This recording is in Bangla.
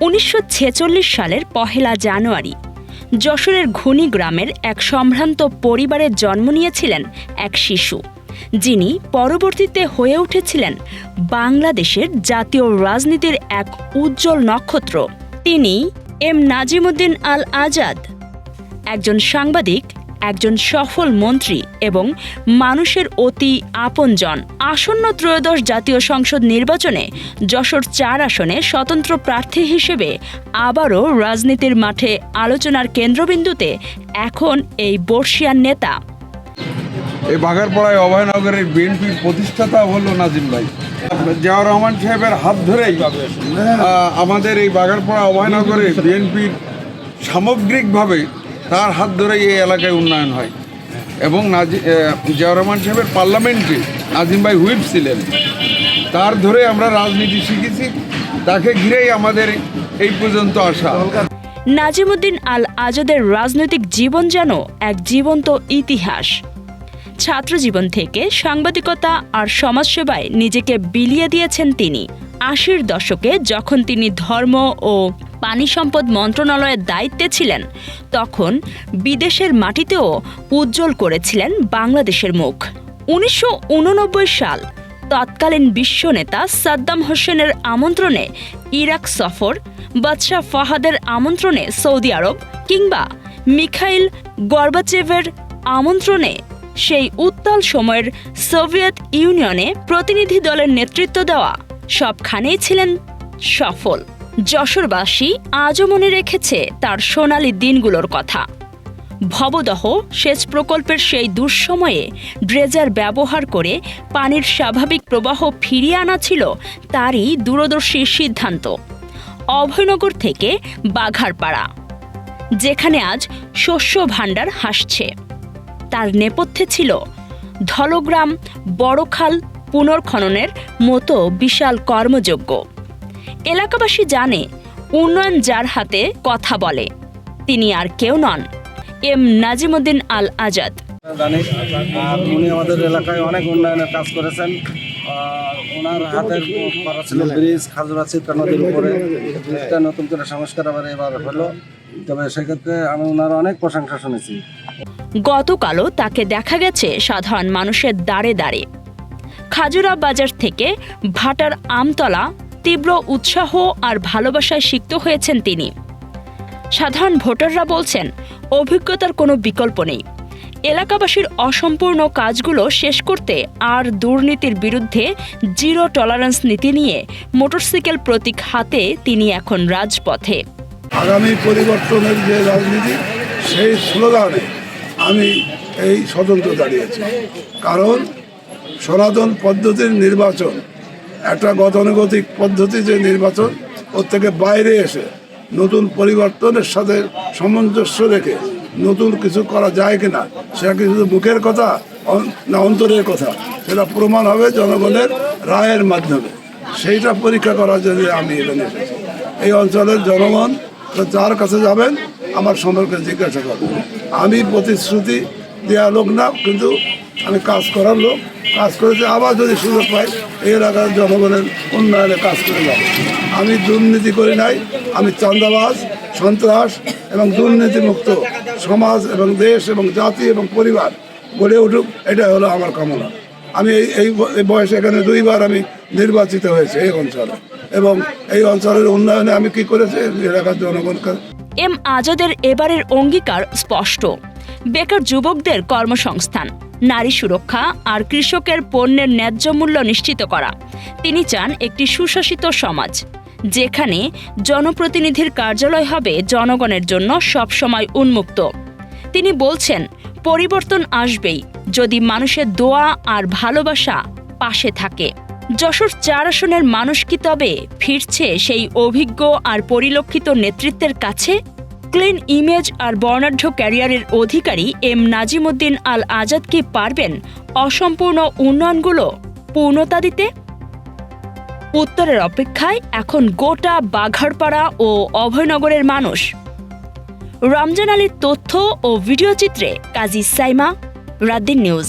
উনিশশো ছেচল্লিশ সালের পহেলা জানুয়ারি, যশোরের ঘুনি গ্রামের এক সম্ভ্রান্ত পরিবারে জন্ম নিয়েছিলেন এক শিশু, যিনি পরবর্তীতে হয়ে উঠেছিলেন বাংলাদেশের জাতীয় রাজনীতির এক উজ্জ্বল নক্ষত্র। তিনি এম নাজিমুদ্দিন আল আজাদ একজন সাংবাদিক একজন সফল মন্ত্রী এবং মানুষের অতি আপনজন। আসন্ন ত্রয়োদশ জাতীয় সংসদ নির্বাচনে যশোর চার আসনে স্বতন্ত্র প্রার্থী হিসেবে আবারও রাজনীতির মাঠে আলোচনার কেন্দ্রবিন্দুতে এখন এই বর্ষিয়ান নেতা। এই বাগারপাড়ায় অভয়নগরের বিএনপির প্রতিষ্ঠাতা হলো নাজিম ভাই। জিয়াউর রহমান সাহেবের হাত ধরেই আমাদের এই বাগারপাড়া অভয়নগরে বিএনপির সামগ্রিকভাবে তার হাত ধরেই এই এলাকায় উন্নয়ন হয়। এবং নাজি জিয়াউর রহমান সাহেবের পার্লামেন্টে নাজিম ভাই হুইপ ছিলেন। তার ধরে আমরা রাজনীতি শিখেছি, তাকে ঘিরেই আমাদের এই পর্যন্ত আসা নাজিমুদ্দিন আল আজাদের রাজনৈতিক জীবন যেন এক জীবন্ত ইতিহাস। ছাত্রজীবন থেকে সাংবাদিকতা আর সমাজসেবায় নিজেকে বিলিয়ে দিয়েছেন তিনি। আশির দশকে যখন তিনি ধর্ম ও পানি সম্পদ মন্ত্রণালয়ের দায়িত্বে ছিলেন। তখন বিদেশের মাটিতেও উজ্জ্বল করেছিলেন বাংলাদেশের মুখ। উনিশশো উননব্বই সাল তৎকালীন বিশ্ব নেতা সাদ্দাম হোসেনের আমন্ত্রণে ইরাক সফর, বাদশাহ ফাহাদের আমন্ত্রণে সৌদি আরব কিংবা মিখাইল গর্বাচেভের আমন্ত্রণে সেই উত্তাল সময়ের সোভিয়েত ইউনিয়নে প্রতিনিধি দলের নেতৃত্ব দেওয়া সবখানেই ছিলেন সফল। যশোরবাসী আজও মনে রেখেছে তার সোনালি দিনগুলোর কথা। ভবদহ সেচ প্রকল্পের সেই দুঃসময়ে ড্রেজার ব্যবহার করে পানির স্বাভাবিক প্রবাহ ফিরিয়ে আনা ছিল তারই দূরদর্শী সিদ্ধান্ত। অভয়নগর থেকে বাঘারপাড়া, যেখানে আজ শস্য ভাণ্ডার হাসছে। তার নেপথ্যে ছিল ধলগ্রাম বড়খাল পুনর্খননের মতো বিশাল কর্মযোগ্য এলাকাবাসী জানে উন্নয়ন যার হাতে কথা বলে তিনি আর কেউ নন। এম নাজিমুদ্দিন আল আজাদ জানি আর উনি আমাদের এলাকায় অনেক উন্নয়নের কাজ করেছেন। ওনার হাতের করা ছিল ব্রিজ খাজুরা চিত্রা নদীর উপরে। ব্রিজটা নতুন করে সংস্কার আবার এবার হলো। তবে সেক্ষেত্রে আমি ওনার অনেক প্রশংসা শুনেছি। গতকালও তাকে দেখা গেছে সাধারণ মানুষের দাঁড়ে দাঁড়ে খাজুরা বাজার থেকে ভাটার আমতলা তীব্র উৎসাহ আর ভালোবাসায় সিক্ত হয়েছেন তিনি। সাধারণ ভোটাররা বলছেন, অভিজ্ঞতার কোনো বিকল্প নেই। এলাকাবাসীর অসম্পূর্ণ কাজগুলো শেষ করতে আর দুর্নীতির বিরুদ্ধে জিরো টলারেন্স নীতি নিয়ে মোটরসাইকেল প্রতীক হাতে তিনি এখন রাজপথে। আগামী পরিবর্তনের যে রাজনীতি, সেই স্লোগানে আমি এই স্বতন্ত্র দাঁড়িয়েছি। কারণ সনাতন পদ্ধতির নির্বাচন একটা গতানুগতিক পদ্ধতি যে নির্বাচন, ওর থেকে বাইরে এসে নতুন পরিবর্তনের সাথে সামঞ্জস্য রেখে নতুন কিছু করা যায় কিনা, সেটা কি শুধু মুখের কথা না অন্তরের কথা? সেটা প্রমাণ হবে জনগণের রায়ের মাধ্যমে। সেইটা পরীক্ষা করার জন্য আমি এখানে এসেছি। এই অঞ্চলের জনগণ যার কাছে যাবেন, আমার সম্পর্কে জিজ্ঞাসা করবেন। আমি প্রতিশ্রুতি দেওয়া লোক না, কিন্তু আমি কাজ করার লোক, কাজ করেছে আবার যদি সুযোগ পাই, এই এলাকার জনগণের উন্নয়নে কাজ করে যাব। আমি দুর্নীতি করি নাই, আমি চান্দাবাজ সন্ত্রাস এবং দুর্নীতিমুক্ত সমাজ এবং দেশ এবং জাতি এবং পরিবার গড়ে উঠুক এটা হলো আমার কামনা। আমি এই এই বয়সে এখানে দুইবার আমি নির্বাচিত হয়েছে এই অঞ্চলে এবং এই অঞ্চলের উন্নয়নে আমি কি করেছি এলাকার জনগণকে এম আজাদের এবারের অঙ্গীকার স্পষ্ট। বেকার যুবকদের কর্মসংস্থান। নারী সুরক্ষা আর কৃষকের পণ্যের ন্যায্য মূল্য নিশ্চিত করা। তিনি চান একটি সুশাসিত সমাজ, যেখানে জনপ্রতিনিধির কার্যালয় হবে জনগণের জন্য সবসময় উন্মুক্ত। তিনি বলছেন, পরিবর্তন আসবেই যদি মানুষের দোয়া আর ভালোবাসা পাশে থাকে। যশোর চার আসনের মানুষ কি তবে ফিরছে সেই অভিজ্ঞ আর পরিলক্ষিত নেতৃত্বের কাছে? ক্লিন ইমেজ আর বর্ণাঢ্য ক্যারিয়ারের অধিকারী এম নাজিমুদ্দিন আল আজাদ কি পারবেন অসম্পূর্ণ উন্নয়নগুলো পূর্ণতা দিতে। উত্তরের অপেক্ষায় এখন গোটা বাঘারপাড়া ও অভয়নগরের মানুষ। রমজান আলীর তথ্য ও ভিডিও চিত্রে কাজী সাইমা, রাদ্দিন নিউজ।